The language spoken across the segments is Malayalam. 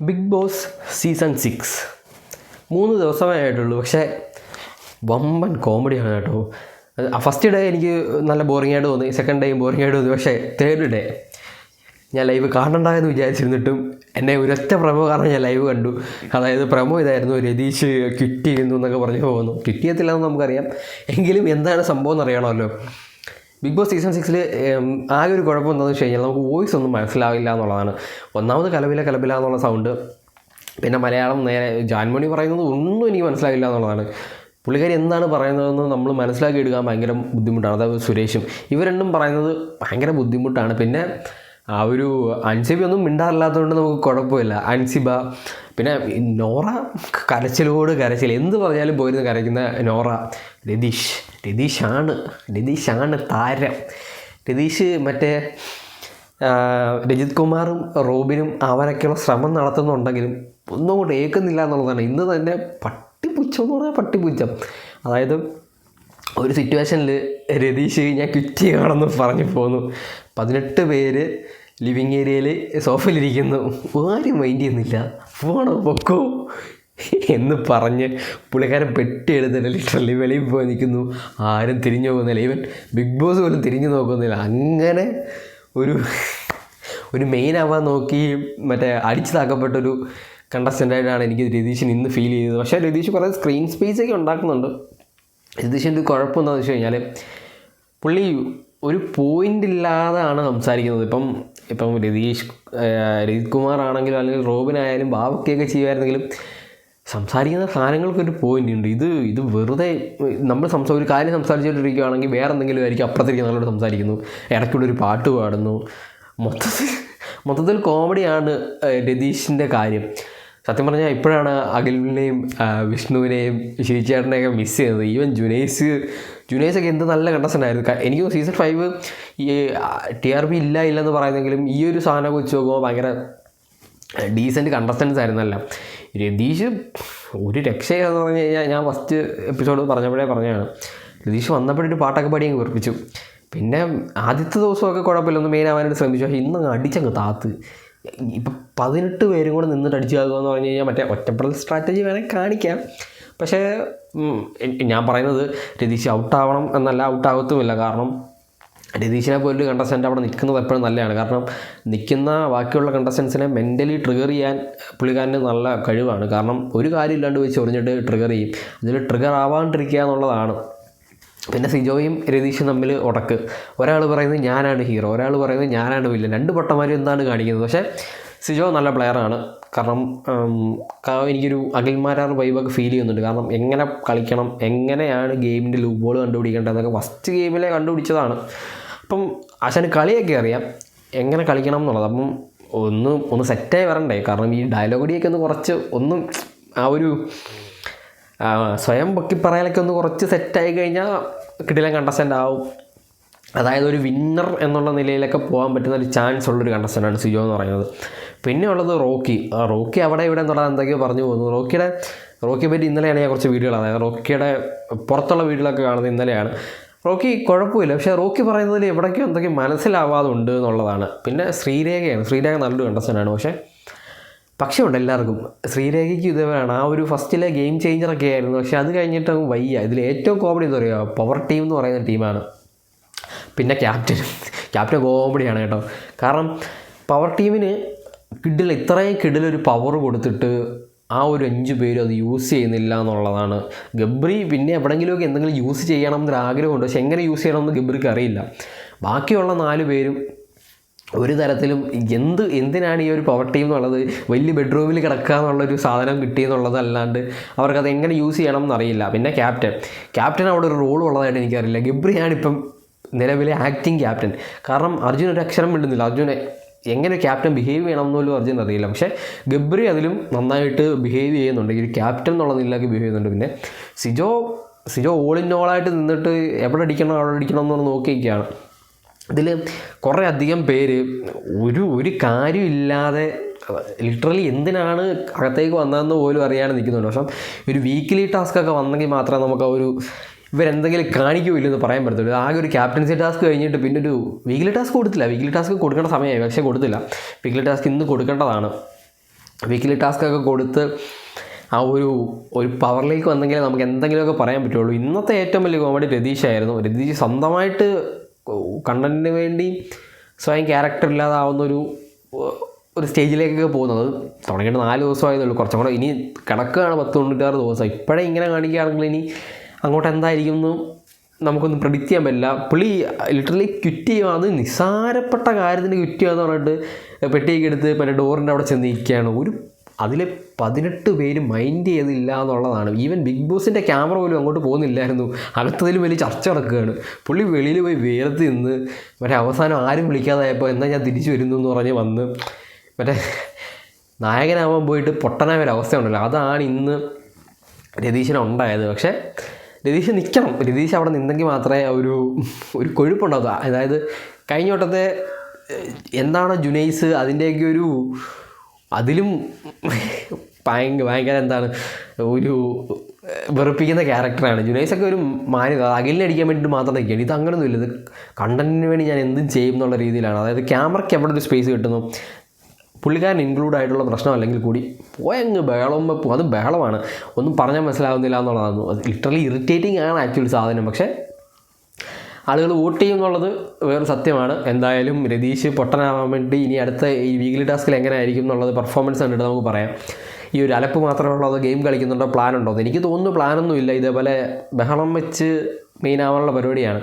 Big boss season six. മൂന്ന് ദിവസമേ ആയിട്ടുള്ളൂ പക്ഷേ വമ്പൻ കോമഡിയാണ് കേട്ടോ. ഫസ്റ്റ് ഡേ എനിക്ക് നല്ല ബോറിംഗ് ആയിട്ട് തോന്നി. സെക്കൻഡ് ഡേയും ബോറിംഗ് ആയിട്ട് തോന്നി. പക്ഷേ തേർഡ് ഡേ ഞാൻ ലൈവ് കാണണ്ടായെന്ന് വിചാരിച്ചിരുന്നിട്ടും എന്നെ ഒരൊറ്റ പ്രമോ കാരണം ഞാൻ ലൈവ് കണ്ടു. അതായത് പ്രമോ ഇതായിരുന്നു. രതീഷ് ക്വിറ്റ് ചെയ്യുന്നു എന്നൊക്കെ പറഞ്ഞു പോകുന്നു. ക്വിറ്റ് ചെയ്യത്തില്ലെന്ന് നമുക്കറിയാം. എങ്കിലും എന്താണ് സംഭവം എന്നറിയണമല്ലോ. ബിഗ് ബോസ് സീസൺ സിക്സിൽ ആകെ ഒരു കുഴപ്പം എന്താണെന്ന് വെച്ച് കഴിഞ്ഞാൽ നമുക്ക് വോയിസ് ഒന്നും മനസ്സിലാവില്ല എന്നുള്ളതാണ്. ഒന്നാമത് കലവില കലവില എന്നുള്ള സൗണ്ട് പിന്നെ മലയാളം നേരെ ജാൻമണി പറയുന്നത് ഒന്നും എനിക്ക് മനസ്സിലാവില്ല എന്നുള്ളതാണ്. പുള്ളിക്കാരി എന്താണ് പറയുന്നതെന്ന് നമ്മൾ മനസ്സിലാക്കി എടുക്കാൻ ഭയങ്കര ബുദ്ധിമുട്ടാണ്. അതായത് സുരേഷും. ഇവർ പറയുന്നത് ഭയങ്കര ബുദ്ധിമുട്ടാണ്. പിന്നെ ആ ഒരു അൻസിബ ഒന്നും മിണ്ടാറില്ലാത്തതുകൊണ്ട് നമുക്ക് കുഴപ്പമില്ല. അൻസിബ പിന്നെ നോറ കരച്ചിലോട് കരച്ചിൽ. എന്ത് പറഞ്ഞാലും പോയിരുന്നു കരയ്ക്കുന്ന നോറ. രതീഷ്. രതീഷാണ്. രതീഷാണ് താരം. രതീഷ് മറ്റേ രജിത് കുമാറും റോബിനും അവരൊക്കെയുള്ള ശ്രമം നടത്തുന്നുണ്ടെങ്കിലും ഒന്നും കൂടെ ഏൽക്കുന്നില്ല എന്നുള്ളതാണ്. ഇന്ന് തന്നെ പട്ടിപ്പുച്ചം എന്ന് പറഞ്ഞാൽ പട്ടിപ്പുച്ചം. അതായത് ഒരു സിറ്റുവേഷനിൽ രതീഷ് ഞാൻ ക്വിറ്റ് ചെയ്യണമെന്ന് പറഞ്ഞു പോന്നു. പതിനെട്ട് പേര് ലിവിങ് ഏരിയയിൽ സോഫയിലിരിക്കുന്നു ആരും മൈൻഡ് ചെയ്യുന്നില്ല. പോണോ? പൊക്കോ? എന്ന് പറഞ്ഞ് പുള്ളിക്കാരൻ പെട്ടിയെടുത്തിട്ട് ലിറ്ററലി വെളിയിൽ പോയി നിൽക്കുന്നു. ആരും തിരിഞ്ഞു പോകുന്നില്ല ഈവൻ ബിഗ് ബോസ് പോലും തിരിഞ്ഞു നോക്കുന്നില്ല. അങ്ങനെ ഒരു ഒരു മെയിൻ ആവാൻ നോക്കി മറ്റേ അടിച്ചതാക്കപ്പെട്ടൊരു കണ്ടസ്റ്റന്റായിട്ടാണ് എനിക്ക് രതീഷിന് ഇന്ന് ഫീൽ ചെയ്തത്. പക്ഷേ രതീഷ് കുറേ സ്ക്രീൻ സ്പേസ് ഒക്കെ ഉണ്ടാക്കുന്നുണ്ട്. ഒരു കുഴപ്പമെന്താണെന്ന് വെച്ച് കഴിഞ്ഞാൽ പുള്ളി ഒരു പോയിന്റ് ഇല്ലാതാണ് സംസാരിക്കുന്നത്. ഇപ്പം ഇപ്പം രതീഷ് രതീഷ് കുമാർ ആണെങ്കിലും അല്ലെങ്കിൽ റോബിൻ ആയാലും ബാബക്കൊക്കെ ചെയ്യുമായിരുന്നെങ്കിലും സംസാരിക്കുന്ന സാധനങ്ങൾക്കൊരു പോയിന്റ് ഉണ്ട്. ഇത് ഇത് വെറുതെ നമ്മൾ സംസാ ഒരു കാര്യം സംസാരിച്ചുകൊണ്ടിരിക്കുകയാണെങ്കിൽ വേറെ എന്തെങ്കിലും ആയിരിക്കും അപ്പുറത്തിരിക്കുന്ന ആളോട് സംസാരിക്കുന്നു. ഇടയ്ക്കൂടെ ഒരു പാട്ട് പാടുന്നു. മൊത്തത്തിൽ മൊത്തത്തിൽ കോമഡിയാണ് രതീഷിന്റെ കാര്യം. സത്യം പറഞ്ഞാൽ ഇപ്പോഴാണ് അഖിലിനെയും വിഷ്ണുവിനെയും ശിരിച്ചേട്ടനെയൊക്കെ മിസ് ചെയ്യുന്നത്. ഈവൻ ജുനൈസ് ജുനൈസൊക്കെ എന്ത് നല്ല കണ്ടസ്റ്റന്റ് ആയിരുന്നു. എനിക്ക് സീസൺ ഫൈവ് ഈ ടി ആർ പി ഇല്ല ഇല്ലെന്ന് പറയുന്നെങ്കിലും ഈ ഒരു സാധനം വെച്ച് നോക്കുമ്പോൾ ഭയങ്കര ഡീസന്റ് കണ്ടസ്റ്റൻസ് ആയിരുന്നല്ല. രതീഷ് ഒരു രക്ഷയെന്ന് പറഞ്ഞു കഴിഞ്ഞാൽ ഞാൻ ഫസ്റ്റ് എപ്പിസോഡ് പറഞ്ഞപ്പോഴേ പറഞ്ഞതാണ്. രതീഷ് വന്നപ്പോഴൊരു പാട്ടൊക്കെ പാടി അങ്ങ് വെറുപ്പിച്ചു. പിന്നെ ആദ്യത്തെ ദിവസമൊക്കെ കുഴപ്പമില്ല ഒന്ന് മെയിൻ ആവാനായിട്ട് ശ്രമിച്ചു. പക്ഷേ ഇന്ന് അങ്ങ് അടിച്ചങ്ങ് താത്ത്. ഇപ്പം പതിനെട്ട് പേരും കൂടെ നിന്നിട്ട് അടിച്ചാകുക എന്ന് പറഞ്ഞു കഴിഞ്ഞാൽ മറ്റേ ഒറ്റപ്പെടൽ സ്ട്രാറ്റജി വേണമെങ്കിൽ കാണിക്കാം. പക്ഷേ ഞാൻ പറയുന്നത് രതീഷ് ഔട്ടാവണം എന്നല്ല ഔട്ടാകത്തുമില്ല. കാരണം രതീഷിനെ പോലൊരു കണ്ടസ്റ്റന്റ് അവിടെ നിൽക്കുന്നത് എപ്പോഴും നല്ലതാണ്. കാരണം നിൽക്കുന്ന ബാക്കിയുള്ള കണ്ടസ്റ്റൻസിനെ മെന്റലി ട്രിഗർ ചെയ്യാൻ പുള്ളിക്കാരന് നല്ല കഴിവാണ്. കാരണം ഒരു കാര്യം ഇല്ലാണ്ട് വെച്ച് ഒറിഞ്ഞിട്ട് ട്രിഗർ ചെയ്യും. അതിൽ ട്രിഗർ ആവാണ്ടിരിക്കുക എന്നുള്ളതാണ്. പിന്നെ സിജോയും രതീഷും തമ്മിൽ ഉടക്ക് ഒരാൾ പറയുന്നത് ഞാനാണ് ഹീറോ ഒരാൾ പറയുന്നത് ഞാനാണ് വില്ലൻ. രണ്ട് പൊട്ടന്മാരും എന്താണ് കാണിക്കുന്നത്? പക്ഷേ സിജോ നല്ല പ്ലെയറാണ് കാരണം എനിക്കൊരു അഖിൽമാരാർ വൈബൊക്കെ ഫീൽ ചെയ്യുന്നുണ്ട്. കാരണം എങ്ങനെ കളിക്കണം എങ്ങനെയാണ് ഗെയിമിന്റെ ലൂപ്പ് ബോൾ കണ്ടുപിടിക്കേണ്ടതെന്നൊക്കെ ഫസ്റ്റ് ഗെയിമിലെ കണ്ടുപിടിച്ചതാണ്. അപ്പം ആശാന് കളിയൊക്കെ അറിയാം. എങ്ങനെ കളിക്കണം എന്നുള്ളത്. അപ്പം ഒന്ന് ഒന്ന് സെറ്റായി വരണ്ടേ. കാരണം ഈ ഡയലോഗ് അടിയൊക്കെ ഒന്ന് കുറച്ച് ഒന്നും ആ ഒരു സ്വയം പൊക്കി പറയലൊക്കെ ഒന്ന് കുറച്ച് സെറ്റായി കഴിഞ്ഞാൽ കിടിലം കണ്ടസ്റ്റന്റ് ആവും. അതായത് ഒരു വിന്നർ എന്നുള്ള നിലയിലൊക്കെ പോകാൻ പറ്റുന്ന ഒരു ചാൻസ് ഉള്ളൊരു കണ്ടസ്റ്റന്റാണ് സിജോ എന്ന് പറയുന്നത്. പിന്നെ ഉള്ളത് റോക്കി. റോക്കി അവിടെ ഇവിടെ എന്നുള്ളത് എന്തൊക്കെയോ പറഞ്ഞു പോകുന്നു. റോക്കിയുടെ റോക്കിയെ പറ്റി ഇന്നലെയാണ് ഞാൻ കുറച്ച് വീഡിയോകൾ അതായത് റോക്കിയുടെ പുറത്തുള്ള വീഡിയോകളൊക്കെ കാണുന്നത് ഇന്നലെയാണ്. റോക്കി കുഴപ്പമില്ല. പക്ഷേ റോക്കി പറയുന്നതിൽ എവിടേക്കോ എന്തൊക്കെ മനസ്സിലാവാതുണ്ട് എന്നുള്ളതാണ്. പിന്നെ ശ്രീരേഖയാണ്. ശ്രീരേഖ നല്ലൊരു കണ്ടസ്റ്റന്റാണ് പക്ഷേ പക്ഷേ ഉണ്ട് എല്ലാവർക്കും. ശ്രീരേഖയ്ക്ക് ഇതേപോലെയാണ്. ആ ഒരു ഫസ്റ്റിലെ ഗെയിം ചേഞ്ചറൊക്കെ ആയിരുന്നു. പക്ഷേ അത് കഴിഞ്ഞിട്ട് വയ്യ. ഇതിൽ ഏറ്റവും കോമഡി എന്താ പറയുക? പവർ ടീം എന്ന് പറയുന്ന ടീമാണ്. പിന്നെ ക്യാപ്റ്റൻ. ക്യാപ്റ്റൻ കോമഡിയാണ് കേട്ടോ. കാരണം പവർ ടീമിന് കിഡിൽ ഇത്രയും കിഡിലൊരു പവർ കൊടുത്തിട്ട് ആ ഒരു അഞ്ച് പേരും അത് യൂസ് ചെയ്യുന്നില്ല എന്നുള്ളതാണ്. ഗബ്രി പിന്നെ എവിടെയെങ്കിലുമൊക്കെ എന്തെങ്കിലും യൂസ് ചെയ്യണം എന്നൊരു ആഗ്രഹമുണ്ട്. പക്ഷെ എങ്ങനെ യൂസ് ചെയ്യണമെന്ന് ഗബ്രിക്ക് അറിയില്ല. ബാക്കിയുള്ള നാല് പേരും ഒരു തരത്തിലും എന്ത് എന്തിനാണ് ഈ ഒരു പവർ ടീം എന്നുള്ളത് വലിയ ബെഡ്റൂമിൽ കിടക്കുക എന്നുള്ളൊരു സാധനം കിട്ടിയെന്നുള്ളത് അല്ലാണ്ട് അവർക്കത് എങ്ങനെ യൂസ് ചെയ്യണം എന്നറിയില്ല. പിന്നെ ക്യാപ്റ്റൻ ക്യാപ്റ്റൻ അവിടെ ഒരു റോൾ ഉള്ളതായിട്ട് എനിക്കറിയില്ല. ഗബ്രിയാണ് ഇപ്പം നിലവിലെ ആക്ടിങ് ക്യാപ്റ്റൻ കാരണം അർജുൻ ഒരു അക്ഷരം വിടുന്നില്ല അർജുനെ എങ്ങനെ ക്യാപ്റ്റൻ ബിഹേവ് ചെയ്യണം എന്നുപോലും അർജുൻ അറിയില്ല. പക്ഷേ ഗബ്രി അതിലും നന്നായിട്ട് ബിഹേവ് ചെയ്യുന്നുണ്ട്. ഈ ഒരു ക്യാപ്റ്റൻ എന്നുള്ള നിലയിലേക്ക് ബിഹേവ് ചെയ്യുന്നുണ്ട്. പിന്നെ സിജോ സിജോ ഓൾ ഇൻ ഓളായിട്ട് നിന്നിട്ട് എവിടെ അടിക്കണം അവിടെ അടിക്കണം എന്ന് നോക്കിയൊക്കെയാണ് ഇതിൽ കുറേ അധികം പേര് ഒരു ഒരു കാര്യമില്ലാതെ ലിറ്ററലി എന്തിനാണ് അകത്തേക്ക് വന്നതെന്ന് പോലും അറിയാതെ നിൽക്കുന്നുണ്ട്. പക്ഷേ ഒരു വീക്കിലി ടാസ്ക് ഒക്കെ വന്നെങ്കിൽ മാത്രമേ നമുക്ക് ആ ഒരു ഇവരെന്തെങ്കിലും കാണിക്കുമില്ലെന്ന് പറയാൻ പറ്റത്തുള്ളൂ. ആകെ ഒരു ക്യാപ്റ്റൻസി ടാസ്ക് കഴിഞ്ഞിട്ട് പിന്നെ ഒരു വീക്കിലി ടാസ്ക് കൊടുത്തില്ല. വീക്കിലി ടാസ്ക് കൊടുക്കേണ്ട സമയമായി. പക്ഷേ കൊടുത്തില്ല. വീക്കിലി ടാസ്ക് ഇന്ന് കൊടുക്കേണ്ടതാണ്. വീക്കിലി ടാസ്കൊക്കെ കൊടുത്ത് ആ ഒരു ഒരു പവറിലേക്ക് വന്നെങ്കിലേ നമുക്ക് എന്തെങ്കിലുമൊക്കെ പറയാൻ പറ്റുള്ളൂ. ഇന്നത്തെ ഏറ്റവും വലിയ കോമഡി രതീഷായിരുന്നു രതീഷ് സ്വന്തമായിട്ട് കണ്ടന്റിന് വേണ്ടി സ്വയം ക്യാരക്ടർ ഇല്ലാതാവുന്ന ഒരു ഒരു സ്റ്റേജിലേക്കൊക്കെ പോകുന്നത് തുടങ്ങിയിട്ട് നാല് ദിവസമായതേ ഉള്ളൂ. കുറച്ചും കൂടെ ഇനി കിടക്കുകയാണ് പത്ത് തൊണ്ണൂറ്റാറ് ദിവസം. ഇപ്പോഴേ ഇങ്ങനെ കാണിക്കുകയാണെങ്കിൽ ഇനി അങ്ങോട്ട് എന്തായിരിക്കും എന്ന് നമുക്കൊന്നും പ്രിഡിക്റ്റ് ചെയ്യാൻ പറ്റില്ല. പുള്ളി ലിറ്ററലി ക്വിറ്റ് ചെയ്യുക അത് നിസ്സാരപ്പെട്ട കാര്യത്തിന് ക്വിറ്റ് ചെയ്യുക എന്ന് പറഞ്ഞിട്ട് പെട്ടിയൊക്കെ എടുത്ത് മറ്റേ ഡോറിന്റെ അവിടെ ചെന്ന് നിൽക്കുകയാണ് ഒരു അതിൽ പതിനെട്ട് പേര് മൈൻഡ് ചെയ്തില്ല എന്നുള്ളതാണ് ഈവൻ ബിഗ് ബോസിന്റെ ക്യാമറ പോലും അങ്ങോട്ട് പോകുന്നില്ലായിരുന്നു. അകത്തതിലും വലിയ ചർച്ച നടക്കുകയാണ്. പുള്ളി വെളിയിൽ പോയി വേർത്ത് നിന്ന് മറ്റേ അവസാനം ആരും വിളിക്കാതായപ്പോൾ എന്നാൽ ഞാൻ തിരിച്ചു വരുന്നു എന്ന് പറഞ്ഞ് വന്ന് മറ്റേ നായകനാവാൻ പോയിട്ട് പൊട്ടനായ ഒരു അവസ്ഥ ഉണ്ടല്ലോ. അതാണ് ഇന്ന് രതീശന് ഉണ്ടായത്. പക്ഷേ രതീഷ് നിൽക്കണം രതീഷ് അവിടെ നിന്നെങ്കിൽ മാത്രമേ ഒരു ഒരു കൊഴുപ്പുണ്ടാവുക അതായത് കഴിഞ്ഞ വട്ടത്തെ എന്താണ് ജുനൈസ് അതിന്റെയൊക്കെ ഒരു അതിലും ഭയങ്കര ഭയങ്കര എന്താണ് ഒരു വെറുപ്പിക്കുന്ന ക്യാരക്ടറാണ്. ജുനൈസൊക്കെ ഒരു മാന്യത അകലിനെ അടിക്കാൻ വേണ്ടിയിട്ട് മാത്രം നിൽക്കുകയാണ്. ഇത് അങ്ങനെ ഒന്നുമില്ല ഇത് കണ്ടന്റിന് വേണ്ടി ഞാൻ എന്തും ചെയ്യും എന്നുള്ള രീതിയിലാണ്. അതായത് ക്യാമറയ്ക്ക് എവിടെ ഒരു സ്പേസ് കിട്ടുന്നു? പുള്ളിക്കാരൻ ഇൻക്ലൂഡ് ആയിട്ടുള്ള പ്രശ്നം അല്ലെങ്കിൽ കൂടി പോയങ്ങ് ബഹളം വെപ്പും അത് ബഹളമാണ്. ഒന്നും പറഞ്ഞാൽ മനസ്സിലാവുന്നില്ല എന്നുള്ളതാണ്. അത് ലിറ്ററലി ഇറിറ്റേറ്റിംഗ് ആണ് ആക്ച്വലി സാധനം. പക്ഷേ ആളുകൾ വോട്ട് ചെയ്യും എന്നുള്ളത് വേറെ സത്യമാണ്. എന്തായാലും രതീഷ് പൊട്ടനാവാൻ വേണ്ടി ഇനി അടുത്ത ഈ വീക്ക്ലി ടാസ്കിൽ എങ്ങനെ ആയിരിക്കും എന്നുള്ളത് പെർഫോമൻസ് കണ്ടിട്ട് നമുക്ക് പറയാം. ഈ ഒരു അലപ്പ് മാത്രമേ ഉള്ളൂ ഗെയിം കളിക്കുന്നുണ്ടോ? പ്ലാൻ ഉണ്ടോ? എന്ന് എനിക്ക് തോന്നുന്നു പ്ലാനൊന്നും ഇല്ല. ഇതേപോലെ ബഹളം വെച്ച് മെയിൻ ആവാനുള്ള പരിപാടിയാണ്.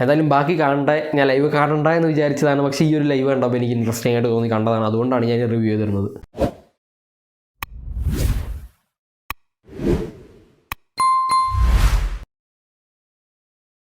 എന്തായാലും ബാക്കി കാണണ്ടേ? ഞാൻ ലൈവ് കാണണ്ട എന്ന് വിചാരിച്ചതാണ്. പക്ഷേ ഈ ഒരു ലൈവ് കണ്ടപ്പോൾ എനിക്ക് ഇൻട്രസ്റ്റിംഗ് ആയിട്ട് തോന്നി. കണ്ടതാണ്. അതുകൊണ്ടാണ് ഞാൻ റിവ്യൂ ചെയ്തിരുന്നത്.